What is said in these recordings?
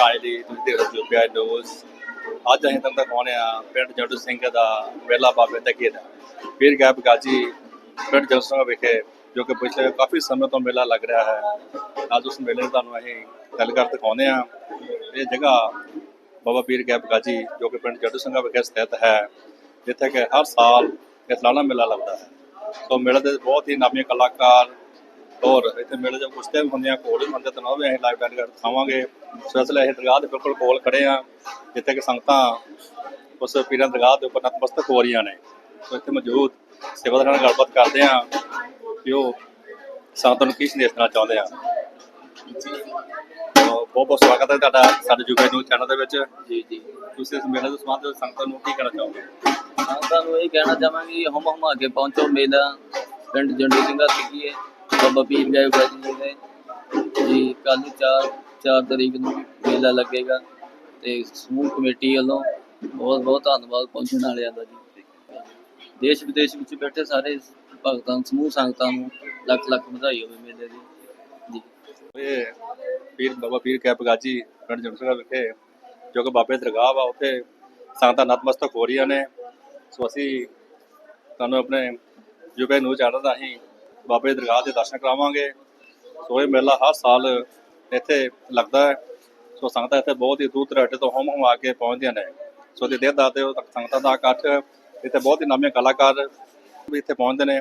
ਸਿੰਘ ਕਾਲੇ ਦੀ, ਤੁਸੀਂ ਦੇਖ ਰਹੇ ਹੋ, ਪਿਆ ਨਿਊਜ਼ ਅੱਜ ਅਸੀਂ ਤੁਹਾਨੂੰ ਦਿਖਾਉਂਦੇ ਆ ਪਿੰਡ ਜੱਟੂ ਸਿੰਘ ਦਾ ਵੇਲਾ ਬਾਬੇ ਤੱਕੀ ਦਾ ਪੀਰ ਗੈਬ ਗਾਜੀ ਪਿੰਡ ਜੱਟੂ ਸਿੰਘ ਵਿਖੇ, ਜੋ ਕਿ ਪਿਛਲੇ ਕਾਫੀ ਸਮੇਂ ਤੋਂ ਮੇਲਾ ਲੱਗ ਰਿਹਾ ਹੈ। ਅੱਜ ਉਸ ਮੇਲੇ ਨੂੰ ਤੁਹਾਨੂੰ ਅਸੀਂ ਗੱਲ ਕਰ ਦਿਖਾਉਂਦੇ ਆ। ਇਹ ਜਗ੍ਹਾ ਬਾਬਾ ਪੀਰ ਗੈਬ ਗਾਜੀ, ਜੋ ਕਿ ਪਿੰਡ ਜੱਡੂ ਸਿੰਘ ਵਿਖੇ ਸਥਿਤ ਹੈ, ਜਿੱਥੇ ਕਿ ਹਰ ਸਾਲ ਇਹ ਸਾਲਾਨਾ ਮੇਲਾ ਲੱਗਦਾ ਹੈ। ਸੋ ਮੇਲੇ ਦੇ ਬਹੁਤ ਹੀ ਨਾਮੀ ਕਲਾਕਾਰ ਔਰ ਇੱਥੇ ਮੇਲੇ ਦੇ ਕੁਸ਼ਤੀਆਂ ਵੀ ਹੁੰਦੀਆਂ ਕੋਲ ਹੁੰਦੇ ਤਨਾਵ ਵੀ ਅਸੀਂ ਲਾਈਵ ਕਰ ਦਿਖਾਵਾਂਗੇ। ਸੋ ਇਸ ਲਈ ਅਸੀਂ ਦਰਗਾਹ ਦੇ ਬਿਲਕੁਲ ਕੋਲ ਖੜੇ ਆ ਜਿੱਥੇ ਕਿ ਸੰਗਤਾਂ ਉਸ ਪੀਰਾਂ ਦਰਗਾਹ ਦੇ ਉੱਪਰ ਨਤਮਸਤਕ ਹੋ ਰਹੀਆਂ ਨੇ। ਸੋ ਇੱਥੇ ਮੌਜੂਦ ਸੇਵਾਦਾਰਾਂ ਨਾਲ ਗੱਲਬਾਤ ਕਰਦੇ ਆ ਕਿ ਉਹ ਸੰਗਤਾਂ ਨੂੰ ਕੀ ਸੰਦੇਸ਼ ਦੇਣਾ ਚਾਹੁੰਦੇ ਆ। ਬਹੁਤ ਬਹੁਤ ਸਵਾਗਤ ਹੈ ਤੁਹਾਡਾ ਸਾਡੇ ਜੁਗੇ ਨਿਊਜ਼ ਚੈਨਲ ਦੇ ਵਿੱਚ। ਜੀ ਜੀ। ਤੁਸੀਂ ਇਸ ਮੇਲੇ ਦੇ ਸੰਬੰਧ ਸੰਗਤਾਂ ਨੂੰ ਕੀ ਕਹਿਣਾ ਚਾਹੋਗੇ? ਸੰਗਤਾਂ ਨੂੰ ਇਹ ਕਹਿਣਾ ਚਾਹਾਂਗੇ ਹਮ ਹਮਾ ਕੇ ਪਹੁੰਚੋ ਮੇਲਾ ਪਿੰਡ ਜੰਡੂ ਸਿੰਘਾ ਸਿੱਖੀਏ ਬਾਬਾ ਪੀਰ ਗਏ ਬਾਜੀ ਦੇ ਜੀ ਕੱਲ 4 4 ਤਰੀਕ ਨੂੰ ਮੇਲਾ ਲੱਗੇਗਾ ਤੇ ਸਮੂਹ ਕਮੇਟੀ ਵੱਲੋਂ ਬਹੁਤ ਬਹੁਤ ਧੰਨਵਾਦ ਪਹੁੰਚਣ ਵਾਲਿਆਂ ਦਾ ਜੀ। ਦੇਸ਼ ਵਿਦੇਸ਼ ਵਿੱਚ ਬੈਠੇ ਸਾਰੇ ਭਗਤਾਂ, ਸਮੂਹ ਸੰਗਤਾਂ ਨੂੰ ਲੱਖ ਲੱਖ ਵਧਾਈ ਹੋਵੇ ਮੇਲੇ ਦੀ। ਜੀ। ਇਹ ਪੀਰ ਬਾਬਾ ਪੀਰ ਕੈਪ ਗਾਜੀ ਪਿੰਡ ਜਮਸਰਾ ਵਿਖੇ, ਜੋ ਕਿ ਬਾਬੇ ਦਰਗਾਹ ਵਾ, ਉੱਥੇ ਸੰਗਤਾਂ ਨਤਮਸਤਕ ਹੋ ਰਹੀਆਂ ਨੇ। ਸੋ ਅਸੀਂ ਤੁਹਾਨੂੰ ਆਪਣੇ ਯੂਕੇ ਨੂੰ ਚੈਨਲ ਦਾ ਬਾਬੇ ਦੀ ਦਰਗਾਹ ਦੇ ਦਰਸ਼ਨ ਕਰਾਵਾਂਗੇ। ਸੋ ਇਹ ਮੇਲਾ ਹਰ ਸਾਲ ਇੱਥੇ ਲੱਗਦਾ ਹੈ। ਸੋ ਸੰਗਤਾਂ ਇੱਥੇ ਬਹੁਤ ਹੀ ਦੂਰ ਦਰਾਡੇ ਤੋਂ ਹਮ ਹਮ ਆ ਕੇ ਪਹੁੰਚਦੀਆਂ ਨੇ। ਸੋ ਦੇ ਦੇਰ ਦਾਤੇ ਸੰਗਤਾਂ ਦਾ ਇਕੱਠ, ਇੱਥੇ ਬਹੁਤ ਹੀ ਨਵੇਂ ਕਲਾਕਾਰ ਵੀ ਇੱਥੇ ਪਹੁੰਚਦੇ ਨੇ।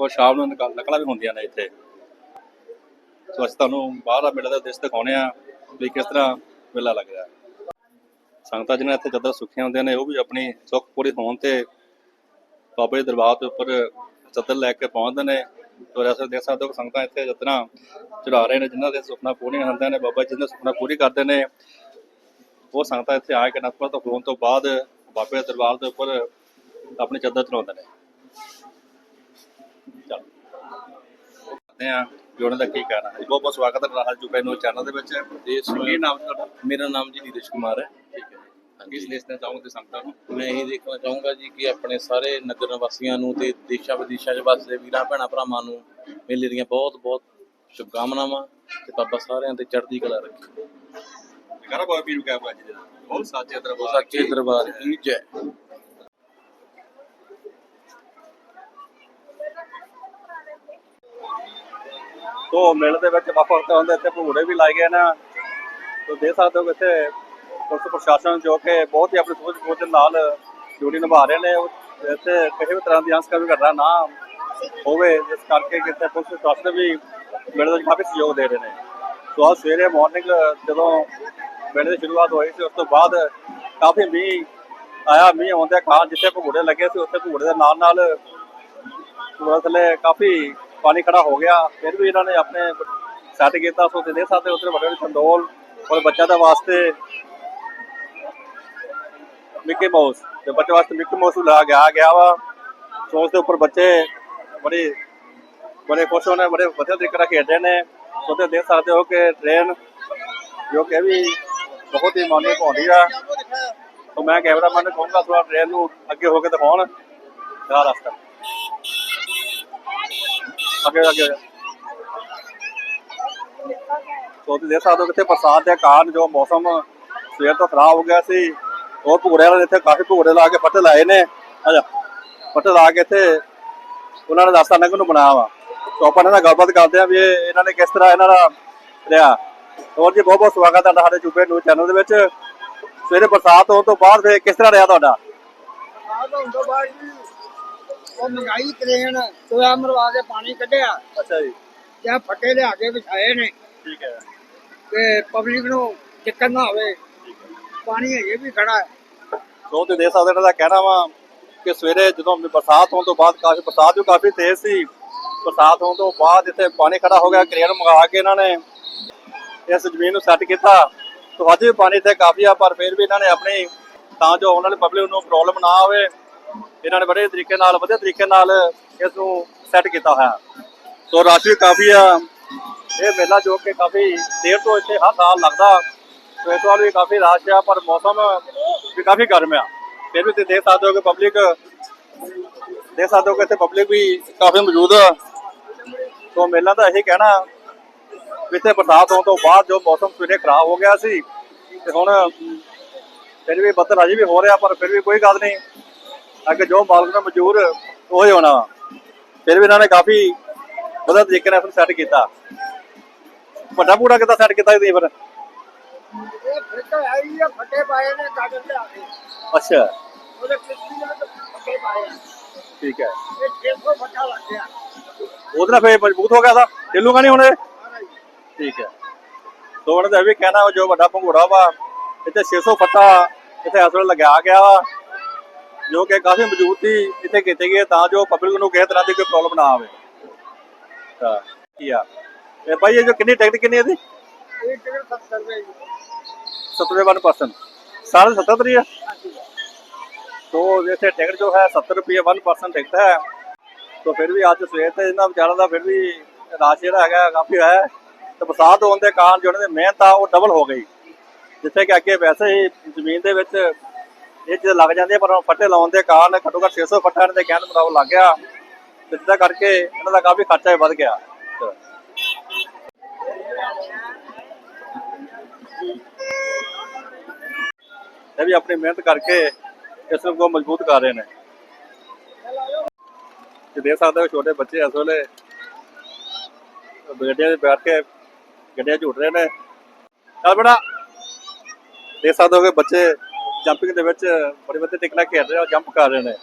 ਔਰ ਸ਼ਾਮ ਨੂੰ ਨਕ- ਨਕਲਾਂ ਵੀ ਹੁੰਦੀਆਂ ਨੇ ਇੱਥੇ। ਸੋ ਅਸੀਂ ਤੁਹਾਨੂੰ ਬਾਹਰ ਦਾ ਮੇਲਾ ਦਾ ਦ੍ਰਿਸ਼ ਦਿਖਾਉਣੇ ਆ ਵੀ ਕਿਸ ਤਰ੍ਹਾਂ ਮੇਲਾ ਲੱਗਦਾ ਸੰਗਤਾਂ ਜਿਹਨਾਂ ਇੱਥੇ ਜਦੋਂ ਸੁੱਖੀਆਂ ਹੁੰਦੀਆਂ ਨੇ, ਉਹ ਵੀ ਆਪਣੀ ਸੁੱਖ ਪੂਰੀ ਹੋਣ ਤੇ ਬਾਬੇ ਦੇ ਦਰਬਾਰ ਦੇ ਉੱਪਰ ਚੱਦਰ ਲੈ ਕੇ ਪਹੁੰਚਦੇ ਨੇ। ਔਰ ਐਸੇ ਦੇਖ ਸਕਦੇ ਹੋ ਸੰਗਤਾਂ ਇੱਥੇ ਜਤਨਾ ਚੜਾ ਰਹੇ ਨੇ ਜਿਨ੍ਹਾਂ ਦੇ ਸੁਪਨਾ ਪੂਰੀਆਂ ਹੁੰਦੀਆਂ ਨੇ। ਬਾਬਾ ਜੀ ਦੇ ਸੁਪਨਾ ਪੂਰੀ ਕਰਦੇ ਨੇ ਉਹ ਸੰਗਤਾਂ ਇੱਥੇ ਆ ਕੇ ਨਤਮਸਤਕ ਹੋਣ ਤੋਂ ਬਾਅਦ ਬਾਬੇ ਦੇ ਦਰਬਾਰ ਦੇ ਉੱਪਰ ਆਪਣੀ ਚੱਦਰ ਚੜਾਉਂਦੇ ਨੇ। ਚਲੋ। ਕਰਦੇ ਆ ਉਹਨਾਂ ਦਾ ਕੀ ਕਹਿਣਾ ਹੈ? ਬਹੁਤ ਬਹੁਤ ਸਵਾਗਤ ਹੈ ਰਾਹੁਲ ਜੁਪੇ ਨੂੰ ਚੈਨਲ ਦੇ ਵਿੱਚ। ਜੀ ਕੀ ਨਾਮ ਤੁਹਾਡਾ? ਮੇਰਾ ਨਾਮ ਜੀ ਨੀਰਜ ਕੁਮਾਰ ਹੈ। ਠੀਕ ਹੈ। ਲਈ ਇਸ ਚਾਹੋਗੇ ਸੰਗਤਾਂ ਨੂੰ? ਮੈਂ ਇਹ ਦੇਖਣਾ ਚਾਹੂੰਗਾ ਜੀ ਕਿ ਆਪਣੇ ਸਾਰੇ ਨਗਰ ਵਾਸੀਆਂ ਨੂੰ ਤੇ ਦੇਸ਼ਾਂ ਵਿਦੇਸ਼ਾਂ 'ਚ ਵਸਦੇ ਵੀਰਾਂ ਭੈਣਾਂ ਭਰਾਵਾਂ ਨੂੰ ਮੇਲੇ ਦੀਆਂ ਬਹੁਤ ਬਹੁਤ ਸ਼ੁਭਕਾਮਨਾਵਾਂ ਤੇ ਬਾਬਾ ਸਾਰਿਆਂ ਤੇ ਚੜ੍ਹਦੀ ਕਲਾ ਰੱਖੇ। ਕਰਾ ਬਾਬਾ ਪੀਰੂ ਕਾ ਬਾਜੀ ਦੇ ਬਹੁਤ ਸਾਚੇ ਦਰਬਾਰ ਸੱਚੇ ਦਰਬਾਰ ਕੀ ਜੈ। ਤੋਂ ਮੇਲੇ ਦੇ ਵਿੱਚ ਵੱਖ ਵੱਖ ਤਰ੍ਹਾਂ ਦੇ ਇੱਥੇ ਭੂੜੇ ਵੀ ਲਾਏ ਗਏ ਨੇ। ਤੋਂ ਦੇਖ ਸਕਦੇ ਹੋ ਕਿ ਇੱਥੇ ਪੁਲਿਸ ਪ੍ਰਸ਼ਾਸਨ ਜੋ ਕਿ ਬਹੁਤ ਹੀ ਆਪਣੀ ਸੋਚ ਸੋਚ ਨਾਲ ਡਿਊਟੀ ਨਿਭਾ ਰਹੇ ਨੇ ਇੱਥੇ ਕਿਸੇ ਵੀ ਤਰ੍ਹਾਂ ਦੀ ਅੰਸਕਾ ਵੀ ਘਟਨਾ ਨਾ ਹੋਵੇ, ਜਿਸ ਕਰਕੇ ਕਿਤੇ ਪੁਲਿਸ ਪ੍ਰਸ਼ਾਸਨ ਵੀ ਮੇਲੇ ਵਿੱਚ ਕਾਫੀ ਸਹਿਯੋਗ ਦੇ ਰਹੇ ਨੇ। ਸੋ ਅੱਜ ਸਵੇਰੇ ਮਾਰਨਿੰਗ ਜਦੋਂ ਮੇਲੇ ਦੀ ਸ਼ੁਰੂਆਤ ਹੋਈ ਸੀ, ਉਸ ਤੋਂ ਬਾਅਦ ਕਾਫੀ ਮੀਂਹ ਆਇਆ, ਮੀਂਹ ਆਉਂਦੇ ਕਾਰ ਜਿੱਥੇ ਭਗੂੜੇ ਲੱਗੇ ਸੀ, ਉੱਥੇ ਭਗੂੜੇ ਦੇ ਨਾਲ ਨਾਲ ਸੂਰਜ ਕਾਫੀ ਪਾਣੀ ਖੜਾ ਹੋ ਗਿਆ। ਫਿਰ ਵੀ ਇਹਨਾਂ ਨੇ ਆਪਣੇ ਸੈੱਟ ਕੀਤਾ, ਸੋ ਤੇ ਦੇ ਸਕਦੇ ਉੱਥੇ ਵੱਡੇ ਵੱਡੇ ਚੰਦੋਲ ਔਰ ਬੱਚਾ ਦੇ ਵਾਸਤੇ ਮਿੱਕੀ ਮਾਊਸ ਤੇ ਬੱਚੇ ਵਾਸਤੇ ਮਿੱਕੀ ਮਾਊਸ ਲਾ ਗਿਆ ਗਿਆ ਵਾ। ਸੋ ਉਸ ਦੇ ਉੱਪਰ ਬੱਚੇ ਬੜੇ ਬੜੇ ਖੁਸ਼ ਹੋਣੇ, ਬੜੇ ਵਧੀਆ ਤਰੀਕੇ ਨਾਲ ਖੇਡ ਰਹੇ ਨੇ। ਸੋ ਤੇ ਦੇਖ ਸਕਦੇ ਹੋ ਕਿ ਟ੍ਰੇਨ ਜੋ ਕਿ ਵੀ ਬਹੁਤ ਹੀ ਮਾਨੀ ਪਾਉਂਦੀ ਆ। ਸੋ ਮੈਂ ਕੈਮਰਾਮੈਨ ਨੂੰ ਕਹੂੰਗਾ ਥੋੜਾ ਟ੍ਰੇਨ ਨੂੰ ਅੱਗੇ ਹੋ ਕੇ ਦਿਖਾਉਣ। ਦਾ ਰਸਤਾ। ਅੱਗੇ ਅੱਗੇ। ਸੋ ਤੁਸੀਂ ਦੇਖ ਸਕਦੇ ਹੋ ਕਿ ਇੱਥੇ ਬਰਸਾਤ ਦੇ ਕਾਰਨ ਜੋ ਮੌਸਮ ਸਵੇਰ ਤੋਂ ਖਰਾਬ ਹੋ ਗਿਆ ਸੀ। ਉਹ ਭੂੜੇ ਵਾਲੇ ਇੱਥੇ ਕਾਫੀ ਭੂੜੇ ਲਾ ਕੇ ਫੱਟੇ ਲਾਏ ਨੇ। ਆਜਾ ਫੱਟੇ ਲਾ ਕੇ ਇੱਥੇ ਉਹਨਾਂ ਨੇ ਲੰਘਣ ਨੂੰ ਬਣਾਇਆ ਵਾ। ਸੋ ਆਪਾਂ ਇਹਨਾਂ ਨਾਲ ਗੱਲਬਾਤ ਕਰਦੇ ਆ ਵੀ ਇਹ ਇਹਨਾਂ ਨੇ ਕਿਸ ਤਰ੍ਹਾਂ ਇਹਨਾਂ ਦਾ ਰਿਹਾ। ਹੋਰ ਜੀ ਬਹੁਤ ਬਹੁਤ ਸਵਾਗਤ ਹੈ ਤੁਹਾਡਾ ਸਾਡੇ ਚੁੱਪੇ ਨਿਊਜ਼ ਚੈਨਲ ਦੇ ਵਿੱਚ। ਸਵੇਰੇ ਬਰਸਾਤ ਹੋਣ ਤੋਂ ਬਾਅਦ ਫਿਰ ਕਿਸ ਤਰ੍ਹਾਂ ਰਿਹਾ ਤੁਹਾਡਾ? ਆਹ ਹੁੰਦਾ ਬਾਅਦ ਜੀ ਉਹ ਮੰਗਾਈ ਕਰੇਨ ਸੋਇਆ ਮਰਵਾ ਕੇ ਪਾਣੀ ਕੱਢਿਆ। ਅੱਛਾ ਜੀ। ਜਾਂ ਫੱਟੇ ਲਿਆ ਕੇ ਵਿਛਾਏ ਨੇ। ਠੀਕ ਹੈ। ਤੇ ਪਬਲਿਕ ਨੂੰ ਦਿੱਕਤ ਨਾ ਹੋਵੇ ਪਾਣੀ ਹਜੇ ਵੀ ਖੜਾ ਹੈ। ਸੋ ਤੇ ਦੇਖ ਸਕਦੇ ਇਹਨਾਂ ਦਾ ਕਹਿਣਾ ਵਾ ਕਿ ਸਵੇਰੇ ਜਦੋਂ ਬਰਸਾਤ ਹੋਣ ਤੋਂ ਬਾਅਦ ਕਾਫੀ ਬਰਸਾਤ ਵੀ ਕਾਫੀ ਤੇਜ਼ ਸੀ। ਬਰਸਾਤ ਹੋਣ ਤੋਂ ਬਾਅਦ ਇੱਥੇ ਪਾਣੀ ਖੜਾ ਹੋ ਗਿਆ, ਕ੍ਰੇਨ ਮੰਗਾ ਕੇ ਇਹਨਾਂ ਨੇ ਇਸ ਜ਼ਮੀਨ ਨੂੰ ਸੈੱਟ ਕੀਤਾ। ਤੋਂ ਅੱਜ ਵੀ ਪਾਣੀ ਇੱਥੇ ਕਾਫੀ ਆ, ਪਰ ਫਿਰ ਵੀ ਇਹਨਾਂ ਨੇ ਆਪਣੀ ਤਾਂ ਜੋ ਆਉਣ ਵਾਲੇ ਪਬਲਿਕ ਨੂੰ ਪ੍ਰੋਬਲਮ ਨਾ ਆਵੇ, ਇਹਨਾਂ ਨੇ ਬੜੇ ਤਰੀਕੇ ਨਾਲ ਵਧੀਆ ਤਰੀਕੇ ਨਾਲ ਇਸ ਨੂੰ ਸੈੱਟ ਕੀਤਾ ਹੋਇਆ। ਸੋ ਰਸ਼ ਵੀ ਕਾਫੀ ਆ। ਇਹ ਮੇਲਾ ਜੋ ਕਿ ਕਾਫੀ ਦੇਰ ਤੋਂ ਇੱਥੇ ਹਰ ਸਾਲ ਲੱਗਦਾ। ਸੋ ਇਸ ਵਾਰ ਵੀ ਕਾਫੀ ਰਸ਼ ਆ ਪਰ ਮੌਸਮ ਵੀ ਕਾਫੀ ਗਰਮ ਆ ਫਿਰ ਵੀ ਤੁਸੀਂ ਦੇਖ ਸਕਦੇ ਹੋ ਕਿ ਪਬਲਿਕ ਦੇਖ ਸਕਦੇ ਹੋ ਕਿ ਇੱਥੇ ਪਬਲਿਕ ਵੀ ਕਾਫੀ ਮੌਜੂਦ ਆ ਸੋ ਮੇਲਾ ਤਾਂ ਇਹੀ ਕਹਿਣਾ ਵੀ ਇੱਥੇ ਬਰਸਾਤ ਹੋਣ ਤੋਂ ਬਾਅਦ ਜੋ ਮੌਸਮ ਸਵੇਰੇ ਖਰਾਬ ਹੋ ਗਿਆ ਸੀ ਤੇ ਹੁਣ ਫਿਰ ਵੀ ਬੱਦਲ ਅਜੇ ਵੀ ਹੋ ਰਿਹਾ ਪਰ ਫਿਰ ਵੀ ਕੋਈ ਗੱਲ ਨਹੀਂ ਅੱਗੇ ਜੋ ਮਾਲਕ ਨੇ ਮਜੂਰ ਉਹ ਹੀ ਹੋਣਾ ਵਾ। ਫਿਰ ਵੀ ਇਹਨਾਂ ਨੇ ਕਾਫੀ ਵਧੀਆ ਤਰੀਕੇ ਨਾਲ ਸੈੱਟ ਕੀਤਾ ਵੱਡਾ ਪੂੜਾ ਕਿੱਦਾਂ ਸੈੱਟ ਕੀਤਾ ਜੀ ਫਿਰ ਇਹ ਫਿੱਟ ਹੈ ਹੀ ਆ ਫੱਟੇ ਪਾਏ ਨੇ ਕਾਗਜ਼ ਤੇ ਆ ਕੇ। ਅੱਛਾ। ਉਹਦੇ ਕਿਸ਼ਤੀ ਦੇ ਵਿੱਚ ਫੱਟੇ ਪਾਏ ਆ। ਠੀਕ ਹੈ। ਇਹ 600 ਫੱਟਾ ਲੱਗ ਗਿਆ। ਉਹਦੇ ਨਾਲ ਫਿਰ ਮਜ਼ਬੂਤ ਹੋ ਗਿਆ ਦਾ ਢਿੱਲੂਗਾ ਨਹੀਂ ਹੁਣ ਇਹ? ਠੀਕ ਹੈ। ਸੋ ਉਹਨਾਂ ਦਾ ਵੀ ਕਹਿਣਾ ਜੋ ਵੱਡਾ ਭੰਗੂੜਾ ਵਾ ਇੱਥੇ 600 ਫੱਟਾ ਇੱਥੇ ਇਸ ਵੇਲੇ ਲਗਾਇਆ ਗਿਆ ਵਾ ਜੋ ਕਿ ਕਾਫੀ ਮਜ਼ਬੂਤੀ ਇੱਥੇ ਕੀਤੀ ਹੈ ਤਾਂ ਜੋ ਪਬਲਿਕ ਨੂੰ ਕਿਸੇ ਤਰ੍ਹਾਂ ਦੀ ਕੋਈ ਪ੍ਰੋਬਲਮ ਨਾ ਆਵੇ। ਤਾਂ ਕੀ ਆ? ਇਹ ਭਾਈ ਇਹ ਜੋ ਕਿੰਨੀ ਟਿਕਟ ਕਿੰਨੀ ਇਹਦੀ? ਇਹ ਟਿਕਟ 70 ਰੁਪਏ ਦੀ। 71% साढ़े सत्तर रही है तो जैसे टिकट जो है सत्तर रुपये वन परसेंट टिकट है तो फिर भी ਅੱਜ ਸਵੇਰ ਤੇ ਇਹਨਾਂ ਵਿਚਾਰਾਂ ਦਾ ਫਿਰ ਵੀ ਰਾਸ਼ ਜਿਹੜਾ ਹੈਗਾ ਕਾਫੀ ਹੈ ਤੇ ਬਰਸਾਤ ਹੋਣ ਦੇ ਕਾਰਨ ਜਿਹੜੇ ਮਿਹਨਤ ਆ ਉਹ ਡਬਲ ਹੋ ਗਈ ਜਿੱਥੇ ਕਿ ਅੱਗੇ ਵੈਸੇ ਹੀ ਜ਼ਮੀਨ ਦੇ ਵਿੱਚ ਇਹ ਚੀਜ਼ ਲੱਗ ਜਾਂਦੀ ਹੈ ਪਰ ਹੁਣ ਫੱਟੇ ਲਾਉਣ ਦੇ ਕਾਰਨ ਘੱਟੋ ਘੱਟ 600 ਫੱਟਾ ਇਹਨਾਂ ਦੇ ਕਹਿਣ ਮੁਤਾਬਕ ਲੱਗ ਗਿਆ ਤੇ ਜਿੱਦਾਂ ਕਰਕੇ ਇਹਨਾਂ ਦਾ ਕਾਫੀ ਖਰਚਾ ਵੀ ਵੱਧ ਗਿਆ ਇਹ ਵੀ ਆਪਣੀ ਮਿਹਨਤ ਕਰਕੇ ਇਸ ਨੂੰ ਕੋ ਮਜ਼ਬੂਤ ਕਰ ਰਹੇ ਨੇ। ਤੇ ਦੇਖ ਸਕਦੇ ਹੋ ਛੋਟੇ ਬੱਚੇ ਇਸ ਵੇਲੇ ਗੱਡੀਆਂ 'ਤੇ ਬੈਠ ਕੇ ਗੱਡੀਆਂ ਝੂਟ ਰਹੇ ਨੇ। ਚੱਲ ਬੜਾ ਦੇਖ ਸਕਦੇ ਹੋ ਕਿ ਬੱਚੇ ਜੰਪਿੰਗ ਦੇ ਵਿੱਚ ਬੜੀ ਵਧੀਆ ਤਰੀਕੇ ਨਾਲ ਖੇਡ ਰਹੇ ਆ ਜੰਪ ਕਰ ਰਹੇ ਨੇ।